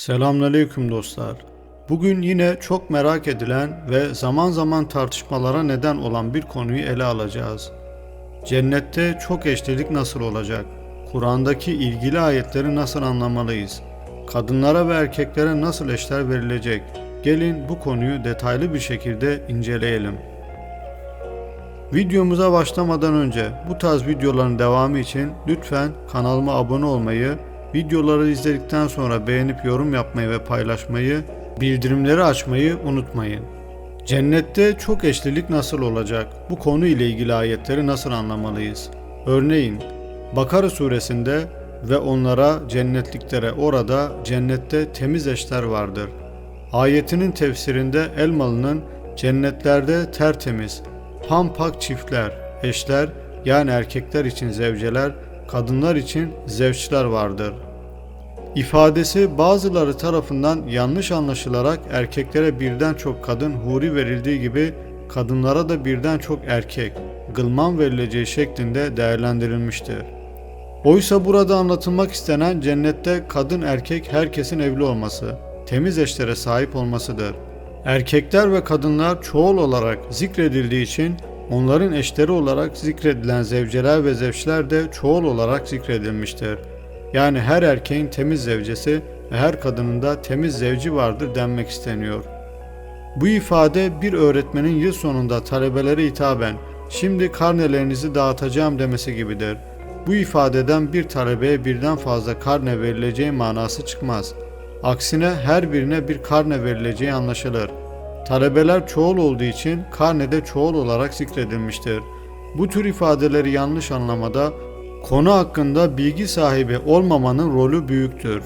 Selamünaleyküm dostlar. Bugün yine çok merak edilen ve zaman zaman tartışmalara neden olan bir konuyu ele alacağız. Cennette çok eşlilik nasıl olacak? Kur'an'daki ilgili ayetleri nasıl anlamalıyız? Kadınlara ve erkeklere nasıl eşler verilecek? Gelin bu konuyu detaylı bir şekilde inceleyelim. Videomuza başlamadan önce bu tarz videoların devamı için lütfen kanalıma abone olmayı, videoları izledikten sonra beğenip yorum yapmayı ve paylaşmayı, bildirimleri açmayı unutmayın. Cennette çok eşlilik nasıl olacak? Bu konu ile ilgili ayetleri nasıl anlamalıyız? Örneğin Bakara suresinde ve onlara cennetliklere orada cennette temiz eşler vardır. Ayetinin tefsirinde Elmalı'nın cennetlerde tertemiz, pampak çiftler, eşler yani erkekler için zevceler, kadınlar için zevçler vardır. İfadesi bazıları tarafından yanlış anlaşılarak erkeklere birden çok kadın huri verildiği gibi kadınlara da birden çok erkek, gılman verileceği şeklinde değerlendirilmiştir. Oysa burada anlatılmak istenen cennette kadın erkek herkesin evli olması, temiz eşlere sahip olmasıdır. Erkekler ve kadınlar çoğul olarak zikredildiği için onların eşleri olarak zikredilen zevceler ve zevçler de çoğul olarak zikredilmiştir. Yani her erkeğin temiz zevcesi ve her kadının da temiz zevci vardır denmek isteniyor. Bu ifade bir öğretmenin yıl sonunda talebelere hitaben şimdi karnelerinizi dağıtacağım demesi gibidir. Bu ifadeden bir talebeye birden fazla karne verileceği manası çıkmaz. Aksine her birine bir karne verileceği anlaşılır. Talebeler çoğul olduğu için karnede çoğul olarak zikredilmiştir. Bu tür ifadeleri yanlış anlamada konu hakkında bilgi sahibi olmamanın rolü büyüktür.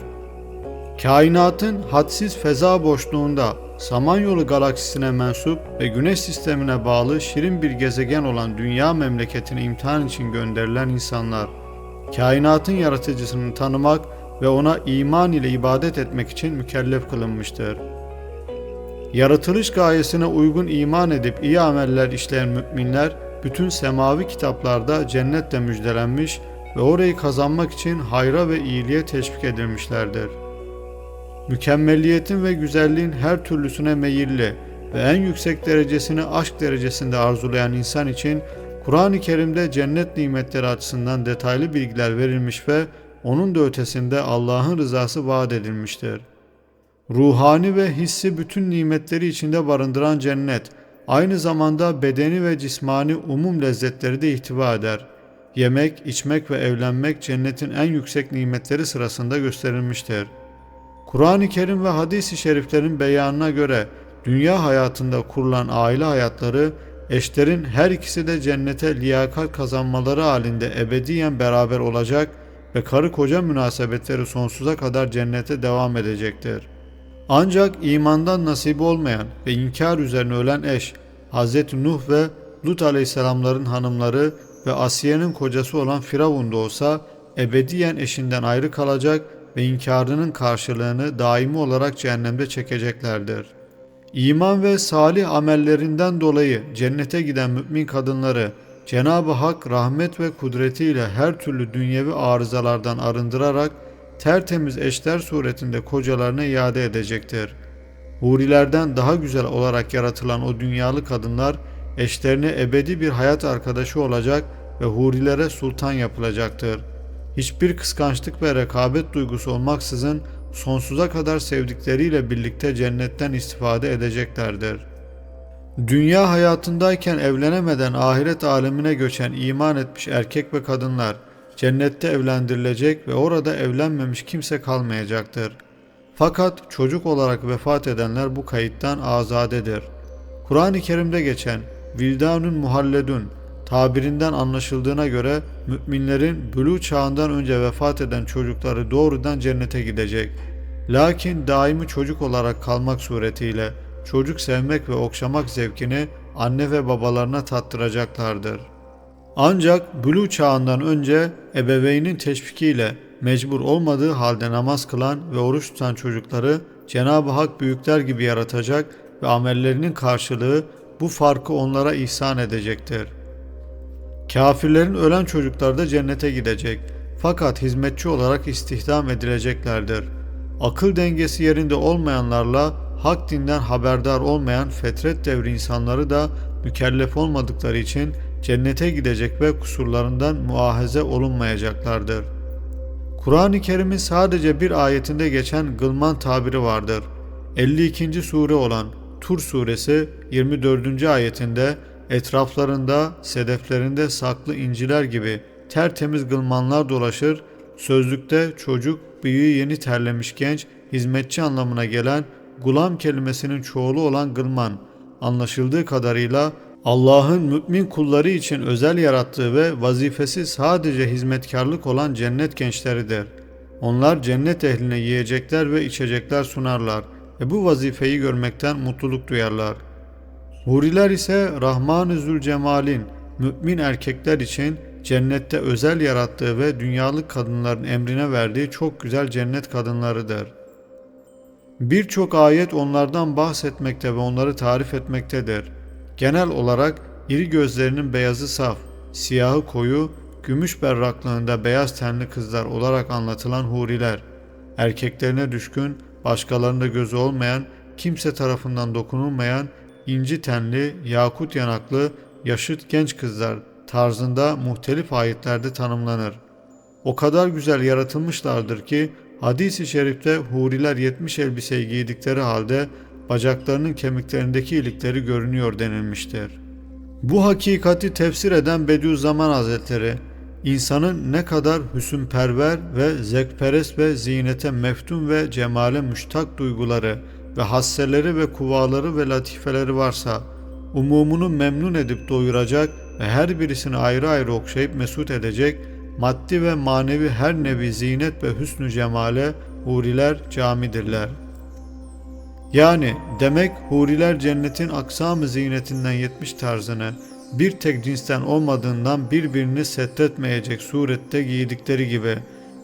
Kainatın hadsiz feza boşluğunda Samanyolu galaksisine mensup ve Güneş sistemine bağlı şirin bir gezegen olan Dünya memleketine imtihan için gönderilen insanlar, kainatın yaratıcısını tanımak ve ona iman ile ibadet etmek için mükellef kılınmıştır. Yaratılış gayesine uygun iman edip iyi ameller işleyen müminler bütün semavi kitaplarda cennetle müjdelenmiş ve orayı kazanmak için hayra ve iyiliğe teşvik edilmişlerdir. Mükemmeliyetin ve güzelliğin her türlüsüne meyilli ve en yüksek derecesini aşk derecesinde arzulayan insan için Kur'an-ı Kerim'de cennet nimetleri açısından detaylı bilgiler verilmiş ve onun da ötesinde Allah'ın rızası vaat edilmiştir. Ruhani ve hissi bütün nimetleri içinde barındıran cennet, aynı zamanda bedeni ve cismani umum lezzetleri de ihtiva eder. Yemek, içmek ve evlenmek cennetin en yüksek nimetleri sırasında gösterilmiştir. Kur'an-ı Kerim ve hadis-i şeriflerin beyanına göre dünya hayatında kurulan aile hayatları eşlerin her ikisi de cennete liyakat kazanmaları halinde ebediyen beraber olacak ve karı koca münasebetleri sonsuza kadar cennete devam edecektir. Ancak imandan nasibi olmayan ve inkar üzerine ölen eş Hz. Nuh ve Lut aleyhisselamların hanımları ve Asiye'nin kocası olan Firavun da olsa ebediyen eşinden ayrı kalacak ve inkarının karşılığını daimi olarak cehennemde çekeceklerdir. İman ve salih amellerinden dolayı cennete giden mümin kadınları Cenab-ı Hak rahmet ve kudretiyle her türlü dünyevi arızalardan arındırarak tertemiz eşler suretinde kocalarına iade edecektir. Hurilerden daha güzel olarak yaratılan o dünyalı kadınlar eşlerine ebedi bir hayat arkadaşı olacak ve hurilere sultan yapılacaktır. Hiçbir kıskançlık ve rekabet duygusu olmaksızın sonsuza kadar sevdikleriyle birlikte cennetten istifade edeceklerdir. Dünya hayatındayken evlenemeden ahiret alemine göçen iman etmiş erkek ve kadınlar cennette evlendirilecek ve orada evlenmemiş kimse kalmayacaktır. Fakat çocuk olarak vefat edenler bu kayıttan azadedir. Kur'an-ı Kerim'de geçen Vildanun Muhalledun tabirinden anlaşıldığına göre müminlerin bülü çağından önce vefat eden çocukları doğrudan cennete gidecek. Lakin daimi çocuk olarak kalmak suretiyle çocuk sevmek ve okşamak zevkini anne ve babalarına tattıracaklardır. Ancak bülü çağından önce ebeveynin teşvikiyle mecbur olmadığı halde namaz kılan ve oruç tutan çocukları Cenab-ı Hak büyükler gibi yaratacak ve amellerinin karşılığı bu farkı onlara ihsan edecektir. Kafirlerin ölen çocuklar da cennete gidecek fakat hizmetçi olarak istihdam edileceklerdir. akıl dengesi yerinde olmayanlarla hak dinden haberdar olmayan fetret devri insanları da mükellef olmadıkları için cennete gidecek ve kusurlarından muahaze olunmayacaklardır. Kur'an-ı Kerim'in sadece bir ayetinde geçen gılman tabiri vardır. 52. sure olan Tur suresi 24. ayetinde etraflarında, sedeflerinde saklı inciler gibi tertemiz gılmanlar dolaşır, sözlükte çocuk, büyüğü yeni terlemiş genç, hizmetçi anlamına gelen gulam kelimesinin çoğulu olan gılman, anlaşıldığı kadarıyla Allah'ın mümin kulları için özel yarattığı ve vazifesi sadece hizmetkarlık olan cennet gençleridir. Onlar cennet ehline yiyecekler ve içecekler sunarlar ve bu vazifeyi görmekten mutluluk duyarlar. Huriler ise Rahman-ı Zülcemal'in mümin erkekler için cennette özel yarattığı ve dünyalık kadınların emrine verdiği çok güzel cennet kadınlarıdır. Birçok ayet onlardan bahsetmekte ve onları tarif etmektedir. Genel olarak iri gözlerinin beyazı saf, siyahı koyu, gümüş berraklığında beyaz tenli kızlar olarak anlatılan huriler, erkeklerine düşkün, başkalarında gözü olmayan, kimse tarafından dokunulmayan, inci tenli, yakut yanaklı, yaşıt genç kızlar tarzında muhtelif ayetlerde tanımlanır. O kadar güzel yaratılmışlardır ki hadis-i şerifte huriler 70 elbiseyi giydikleri halde bacaklarının kemiklerindeki ilikleri görünüyor denilmiştir. Bu hakikati tefsir eden Bediüzzaman Hazretleri, insanın ne kadar hüsünperver ve zevkperest ve ziynete meftun ve cemale müştak duyguları ve hasseleri ve kuvaları ve latifeleri varsa, umumunu memnun edip doyuracak ve her birisini ayrı ayrı okşayıp mesut edecek, maddi ve manevi her nevi zinet ve hüsnü cemale huriler camidirler.'' Yani demek huriler cennetin aksam-ı ziynetinden yetmiş tarzını bir tek cinsten olmadığından birbirini setretmeyecek surette giydikleri gibi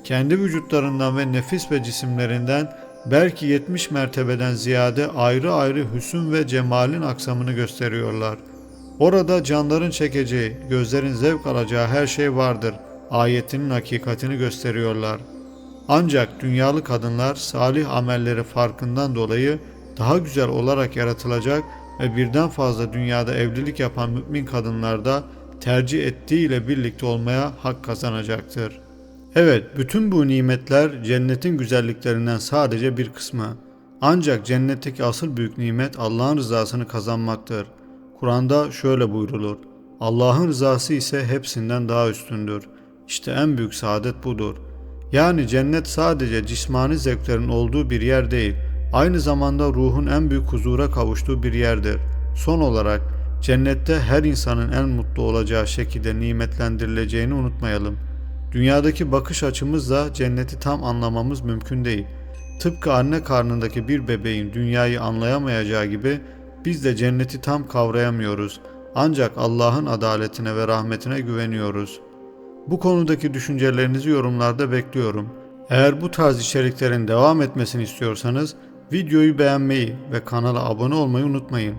kendi vücutlarından ve nefis ve cisimlerinden belki yetmiş mertebeden ziyade ayrı ayrı hüsün ve cemalin aksamını gösteriyorlar. Orada canların çekeceği, gözlerin zevk alacağı her şey vardır. Ayetinin hakikatini gösteriyorlar. Ancak dünyalı kadınlar salih amelleri farkından dolayı daha güzel olarak yaratılacak ve birden fazla dünyada evlilik yapan mümin kadınlarda tercih ettiğiyle birlikte olmaya hak kazanacaktır. Evet, bütün bu nimetler cennetin güzelliklerinden sadece bir kısmı. Ancak cennetteki asıl büyük nimet Allah'ın rızasını kazanmaktır. Kur'an'da şöyle buyrulur. Allah'ın rızası ise hepsinden daha üstündür. İşte en büyük saadet budur. Yani cennet sadece cismani zevklerin olduğu bir yer değil, aynı zamanda ruhun en büyük huzura kavuştuğu bir yerdir. Son olarak cennette her insanın en mutlu olacağı şekilde nimetlendirileceğini unutmayalım. Dünyadaki bakış açımızla cenneti tam anlamamız mümkün değil. Tıpkı anne karnındaki bir bebeğin dünyayı anlayamayacağı gibi biz de cenneti tam kavrayamıyoruz. Ancak Allah'ın adaletine ve rahmetine güveniyoruz. Bu konudaki düşüncelerinizi yorumlarda bekliyorum. Eğer bu tarz içeriklerin devam etmesini istiyorsanız Videoyu beğenmeyi ve kanala abone olmayı unutmayın.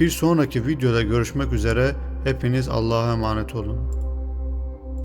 Bir sonraki videoda görüşmek üzere. Hepiniz Allah'a emanet olun.